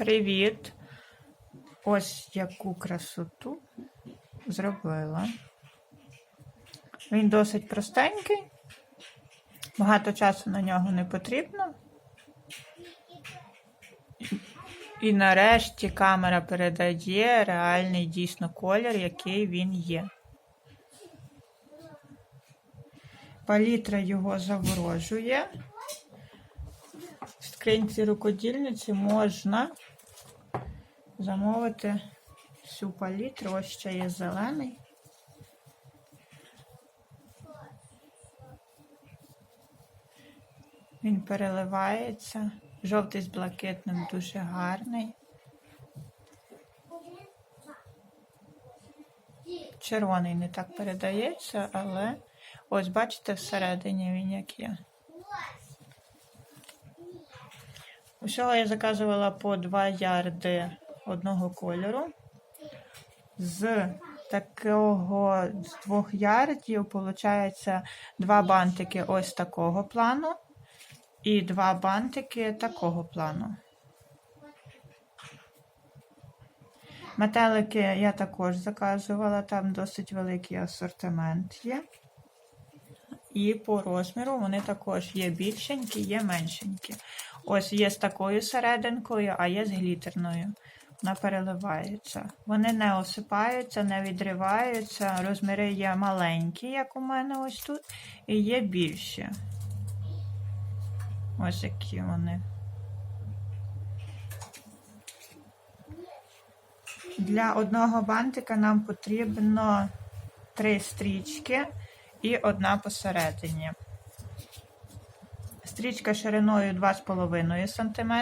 Привіт! Ось яку красоту зробила. Він досить простенький, багато часу на нього не потрібно. І нарешті камера передає реальний дійсно колір, який він є. Палітра його заворожує. В скринці рукодільниці можна замовити всю палітру. Ось ще є зелений. Він переливається. Жовтий з блакитним дуже гарний. Червоний не так передається, але ось бачите, всередині він як є. Усього я заказувала по 2 ярди одного кольору. З такого з двох ярдів, виходить, два бантики ось такого плану і два бантики такого плану. Метелики я також заказувала, там досить великий асортимент є. І по розміру вони також є більшенькі, є меншенькі. Ось є з такою серединкою, а є з глітерною. Вона переливається. Вони не осипаються, не відриваються. Розміри є маленькі, як у мене ось тут, і є більші. Ось які вони. Для одного бантика нам потрібно три стрічки і одна посередині. Стрічка шириною 2,5 см.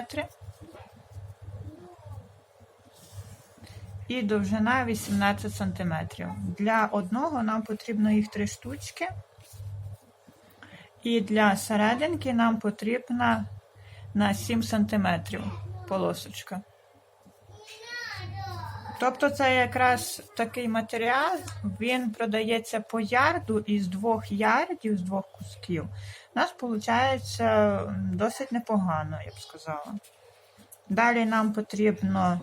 І довжина 18 см. Для одного нам потрібно їх три штучки. І для серединки нам потрібна на 7 см полосочка. Тобто це якраз такий матеріал, він продається по ярду із двох ярдів, з двох кусків. У нас виходить досить непогано, я б сказала. Далі нам потрібно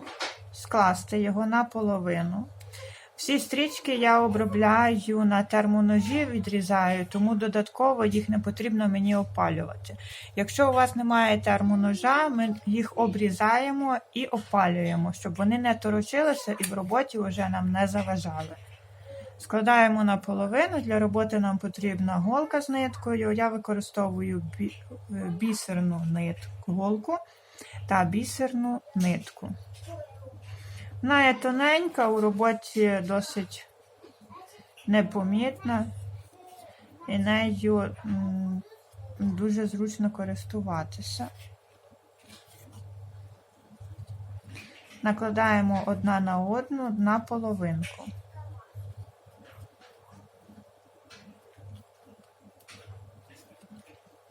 скласти його наполовину. Всі стрічки я обробляю на термоножі, відрізаю, тому додатково їх не потрібно мені опалювати. Якщо у вас немає термоножа, ми їх обрізаємо і опалюємо, щоб вони не торочилися і в роботі вже нам не заважали. Складаємо наполовину, для роботи нам потрібна голка з ниткою. Я використовую бісерну нитку, голку та бісерну нитку. Вона є тоненька, у роботі досить непомітна, і нею дуже зручно користуватися. Накладаємо одна на одну на половинку.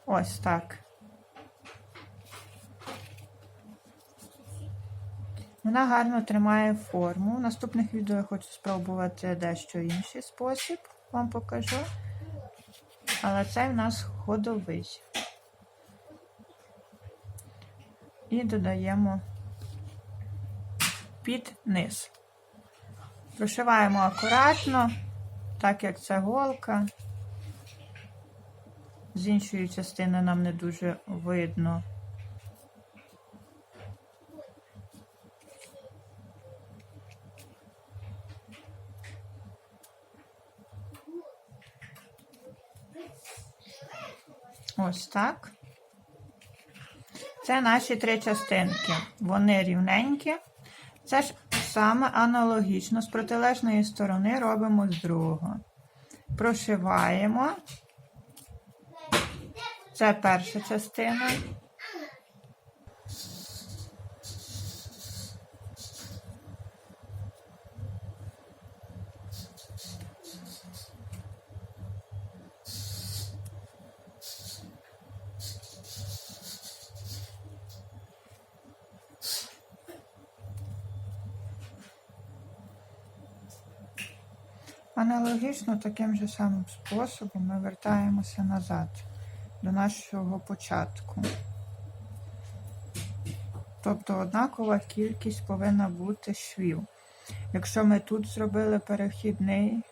Ось так. Вона гарно тримає форму. В наступних відео я хочу спробувати дещо інший спосіб, вам покажу. Але цей в нас ходовий. І додаємо під низ. Прошиваємо акуратно, так як це голка. З іншої частини нам не дуже видно. Ось так. Це наші три частинки. Вони рівненькі. Це ж саме аналогічно з протилежної сторони робимо з другого. Прошиваємо. Це перша частина. Аналогічно таким же самим способом ми вертаємося назад до нашого початку. Тобто однакова кількість повинна бути швів. Якщо ми тут зробили перехідний,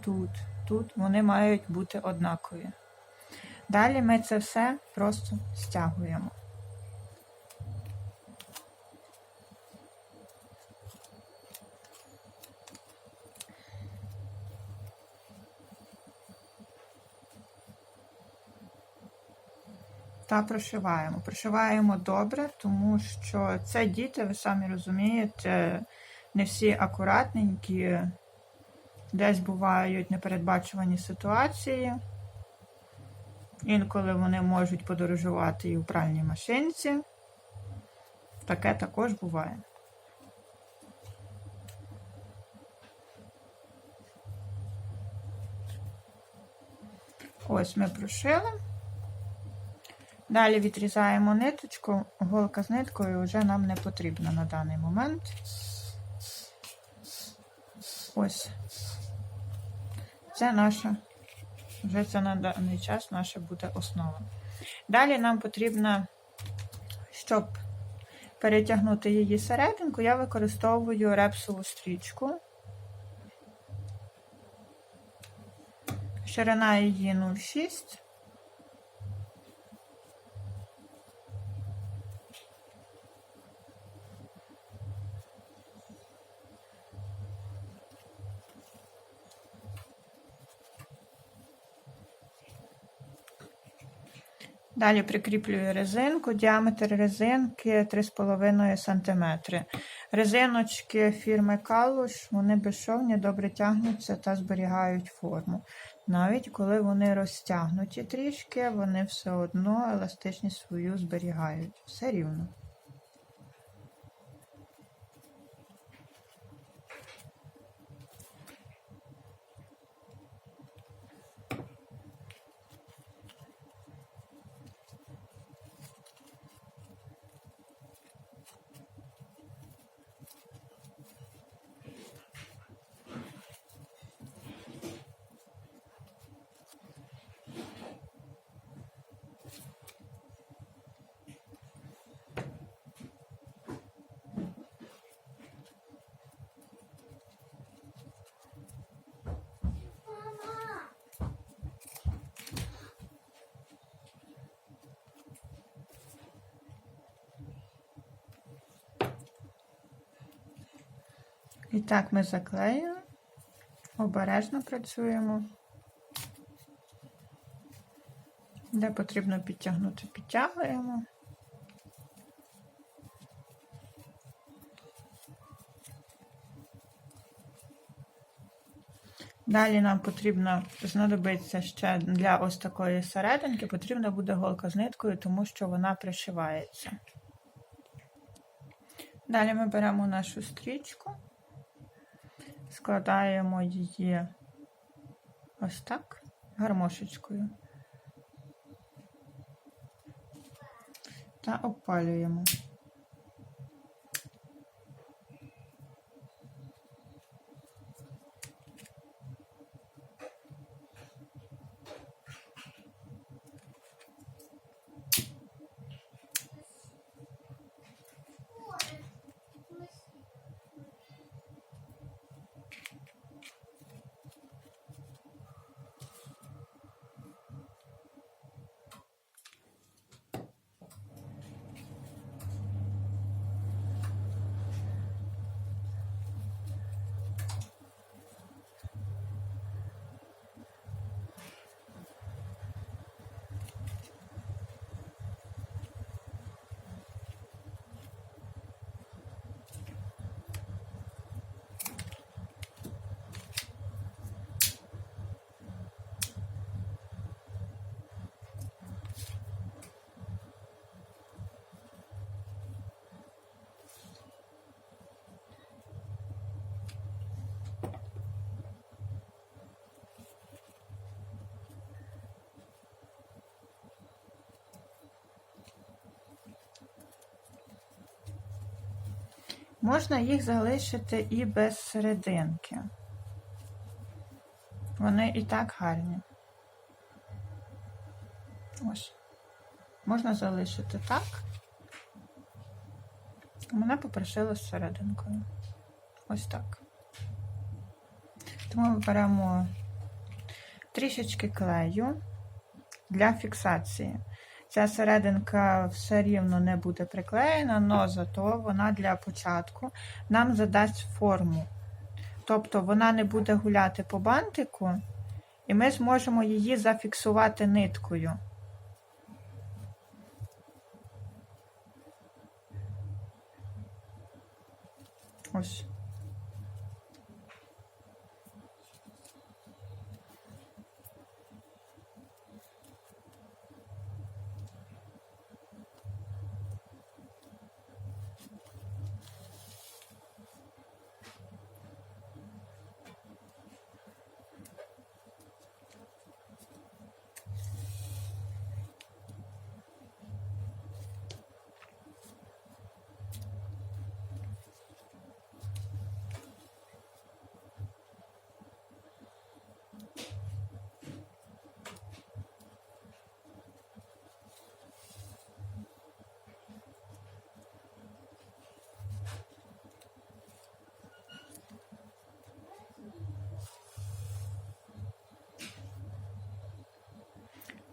тут, тут, вони мають бути однакові. Далі ми це все просто стягуємо. Та прошиваємо. Прошиваємо добре, тому що це діти, ви самі розумієте, не всі акуратненькі, десь бувають непередбачувані ситуації. Інколи вони можуть подорожувати і у пральній машинці. Таке також буває. Ось ми прошили. Далі відрізаємо ниточку, голка з ниткою вже нам не потрібна на даний момент. Ось. Це наша, вже це на даний час наша буде основа. Далі нам потрібно, щоб перетягнути її серединку, я використовую репсову стрічку. Ширина її 0,6. Далі прикріплюю резинку, діаметр резинки 3,5 см. Резиночки фірми Калуш, вони безшовні, добре тягнуться та зберігають форму. Навіть коли вони розтягнуті трішки, вони все одно еластичність свою зберігають. Все рівно. І так ми заклеюємо, обережно працюємо. Де потрібно підтягнути, підтягуємо. Далі нам потрібно знадобиться ще для ось такої серединки, потрібна буде голка з ниткою, тому що вона пришивається. Далі ми беремо нашу стрічку, складаємо її ось так, гармошечкою та обпалюємо. Можна їх залишити і без серединки. Вони і так гарні. Ось. Можна залишити так. Мене попросили з серединкою. Ось так. Тому ми беремо трішечки клею для фіксації. Ця серединка все рівно не буде приклеєна, але зато вона для початку нам задасть форму. Тобто вона не буде гуляти по бантику, і ми зможемо її зафіксувати ниткою. Ось.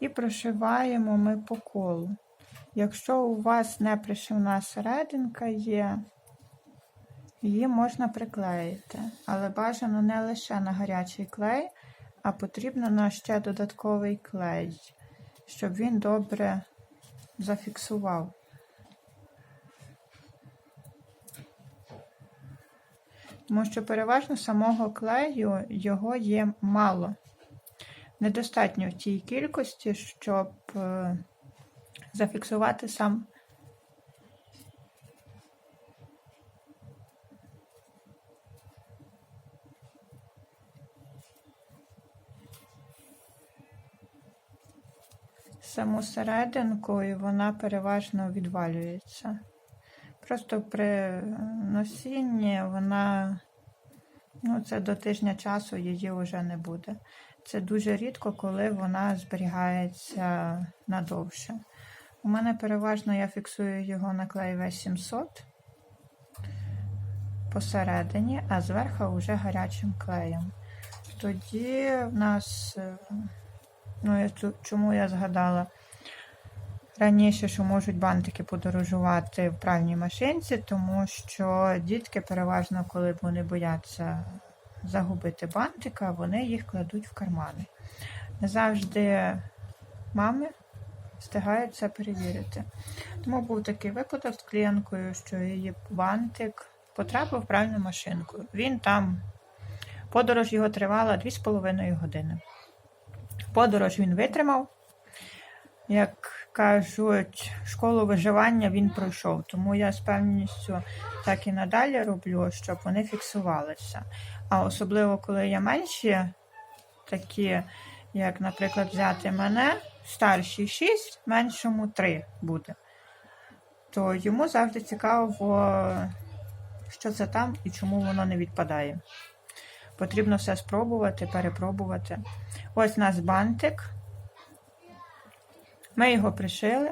І прошиваємо ми по колу. Якщо у вас не пришивна серединка є, її можна приклеїти. Але бажано не лише на гарячий клей, а потрібно на ще додатковий клей, щоб він добре зафіксував. Тому що переважно самого клею його є мало недостатньо в тій кількості, щоб е, зафіксувати сам. Саму серединку і вона переважно відвалюється. Просто при носінні вона, ну, це до тижня часу її вже не буде. Це дуже рідко, коли вона зберігається надовше. У мене переважно я фіксую його на клей V700 посередині, а зверху вже гарячим клеєм. Тоді в нас, ну, чому я згадала раніше, що можуть бантики подорожувати в пральній машинці, тому що дітки переважно, коли вони бояться загубити бантика, вони їх кладуть в кармани. Не завжди мами встигають це перевірити. Тому був такий випадок з клієнткою, що її бантик потрапив в пральну машинку. Він там, подорож його тривала 2,5 години. Подорож він витримав. Як кажуть, школу виживання він пройшов, тому я з певністю так і надалі роблю, щоб вони фіксувалися. А особливо, коли є менші, такі, як, наприклад, взяти мене, старші 6, меншому 3 буде, то йому завжди цікаво, що це там і чому воно не відпадає. Потрібно все спробувати, перепробувати. Ось у нас бантик. Ми його пришили.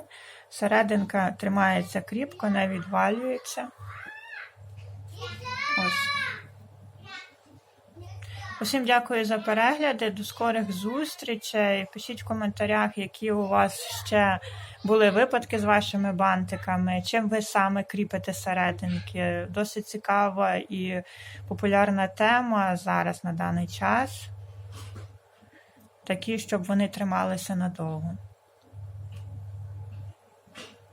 Серединка тримається кріпко, не відвалюється. Ось. Усім дякую за перегляди. До скорих зустрічей. Пишіть в коментарях, які у вас ще були випадки з вашими бантиками. Чим ви саме кріпите серединки. Досить цікава і популярна тема зараз на даний час. Такі, щоб вони трималися надовго.